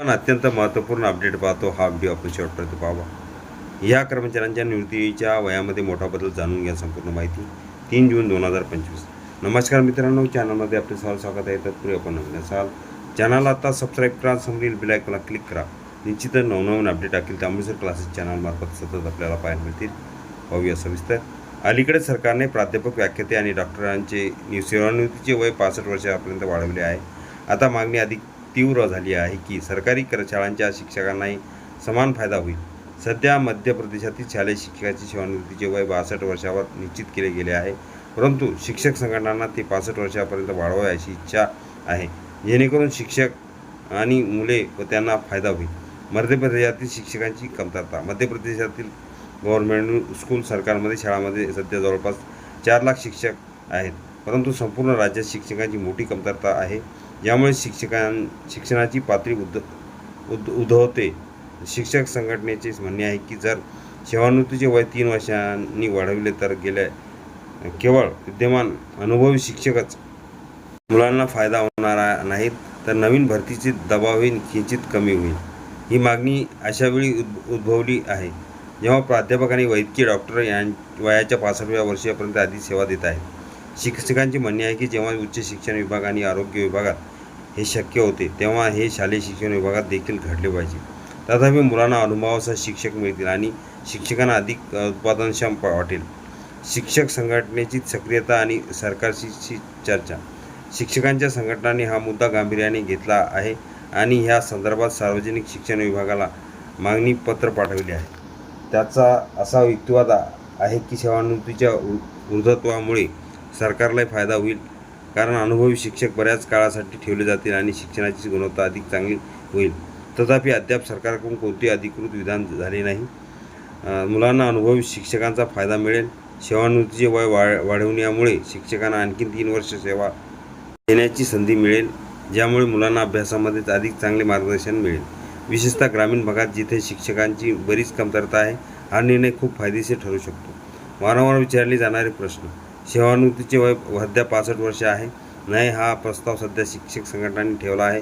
पण अत्यंत महत्त्वपूर्ण अपडेट पाहतो हा व्हिडिओ आपण शेवटपर्यंत पाहावा. या कर्मचाऱ्यांच्या निवृत्तीच्या वयामध्ये मोठा बदल जाणून घ्या संपूर्ण माहिती. तीन जून दोन हजार पंचवीस. नमस्कार मित्रांनो चॅनलमध्ये आपले सर्व स्वागत आहे. तत्पूर्वी आपण नवीन असाल चॅनल आता सबस्क्राईब करा समोरील बेलायकला क्लिक करा. निश्चितच नवनवीन अपडेट टाकील त्यामुळे सर क्लासेस चॅनलमार्फत सतत आपल्याला पाहायला मिळतील. पाहूया सविस्तर. अलीकडे सरकारने प्राध्यापक व्याख्याते आणि डॉक्टरांचे सेवानिवृत्तीचे वय पासष्ट वर्षापर्यंत वाढवले आहे. आता मागणी अधिक तीव्र झाली आहे की सरकारी शाळांच्या शिक्षकांनाही समान फायदा होईल. सध्या मध्य प्रदेशातील शालेय शिक्षकाची सेवानिवृत्तीचे वय बासष्ट वर्षावर निश्चित केले गेले आहे. परंतु शिक्षक संघटनांना ते पासष्ट वर्षापर्यंत वाढवावे अशी इच्छा आहे. जेणेकरून शिक्षक आणि मुले व त्यांना फायदा होईल. मध्य प्रदेशातील शिक्षकांची कमतरता. मध्य प्रदेशातील गव्हर्नमेंट स्कूल सरकारमध्ये शाळामध्ये सध्या जवळपास चार लाख शिक्षक आहेत. परंतु संपूर्ण राज्यात शिक्षकांची मोठी कमतरता आहे. ज्यामुळे शिक्षकां शिक्षणाची पातळी उद्ध उद उद्भवते. शिक्षक संघटनेचे म्हणणे आहे की जर सेवानिवृत्तीचे वय तीन वर्षांनी वाढविले तर गेल्या केवळ विद्यमान अनुभवी शिक्षकच मुलांना फायदा होणार नाहीत तर नवीन भरतीचे दबावही किंचित कमी होईल. ही मागणी अशावेळी उद् उद्भवली आहे जेव्हा प्राध्यापक आणि वैद्यकीय डॉक्टर यां वयाच्या पासष्टव्या वर्षापर्यंत आधी सेवा देत आहेत. शिक्षकांचे म्हणणे आहे की जेव्हा उच्च शिक्षण विभाग आणि आरोग्य विभागात हे शक्य होते तेव्हा हे शालेय शिक्षण विभागात देखील घडले पाहिजे. तथापि मुलांना अनुभवासह शिक्षक मिळतील आणि शिक्षकांना अधिक उत्पादनक्षम वाटेल. शिक्षक संघटनेची सक्रियता आणि सरकारशी चर्चा. शिक्षकांच्या संघटनांनी हा मुद्दा गांभीर्याने घेतला आहे आणि ह्या संदर्भात सार्वजनिक शिक्षण विभागाला मागणी पत्र पाठवले आहे. त्याचा असा युक्तिवाद आहे की सेवानिवृत्तीच्या उ- वृद्धत्वामुळे सरकारलाही फायदा होईल कारण अनुभवी शिक्षक बऱ्याच काळासाठी ठेवले जातील आणि शिक्षणाची गुणवत्ता अधिक चांगली होईल. तथापि अद्याप सरकारकडून कोणतेही अधिकृत विधान झाले नाही. मुलांना अनुभवी शिक्षकांचा फायदा मिळेल. सेवानिवृत्तीचे वय वाढ वाढवण्यामुळे शिक्षकांना आणखी तीन वर्ष सेवा देण्याची संधी मिळेल ज्यामुळे मुलांना अभ्यासामध्ये अधिक चांगले मार्गदर्शन मिळेल. विशेषतः ग्रामीण भागात जिथे शिक्षकांची बरीच कमतरता आहे हा निर्णय खूप फायदेशीर ठरू शकतो. वारंवार विचारले जाणारे प्रश्न. सेवानिवृत्तीचे वय सध्या पासष्ट वर्ष आहे. नाही हा प्रस्ताव सध्या शिक्षक संघटनांनी ठेवला आहे.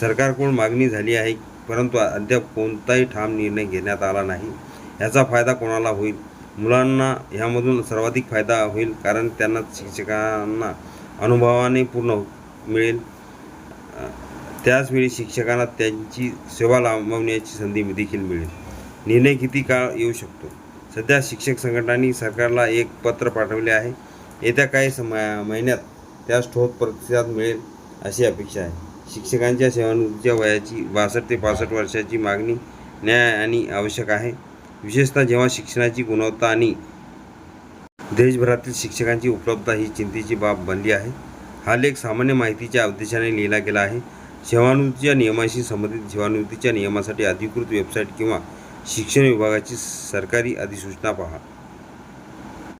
सरकारकडून मागणी झाली आहे परंतु अद्याप कोणताही ठाम निर्णय घेण्यात आला नाही. याचा फायदा कोणाला होईल? मुलांना ह्यामधून सर्वाधिक फायदा होईल कारण त्यांना शिक्षकांना अनुभवाने पूर्ण मिळेल. त्याचवेळी शिक्षकांना त्यांची सेवा लांबवण्याची संधी देखील मिळेल. निर्णय किती काळ येऊ शकतो? सध्या शिक्षक संघटनांनी सरकारला एक पत्र पाठवले आहे. येत्या काही समय महिन्यात त्यास ठोस प्रतिसाद मिळेल अशी अपेक्षा आहे. शिक्षकांच्या सेवानिवृत्तीच्या वयाची बासष्ट ते पासष्ट वर्षाची मागणी न्याय आणि आवश्यक आहे. विशेषतः जेव्हा शिक्षणाची गुणवत्ता आणि देशभरातील शिक्षकांची उपलब्धता ही चिंतेची बाब बनली आहे हा लेख सामान्य माहितीच्या उद्देशाने लिहिला गेला आहे. सेवानिवृत्तीच्या नियमाशी संबंधित सेवानिवृत्तीच्या नियमासाठी अधिकृत वेबसाईट किंवा शिक्षण विभागाची सरकारी अधिसूचना पहा.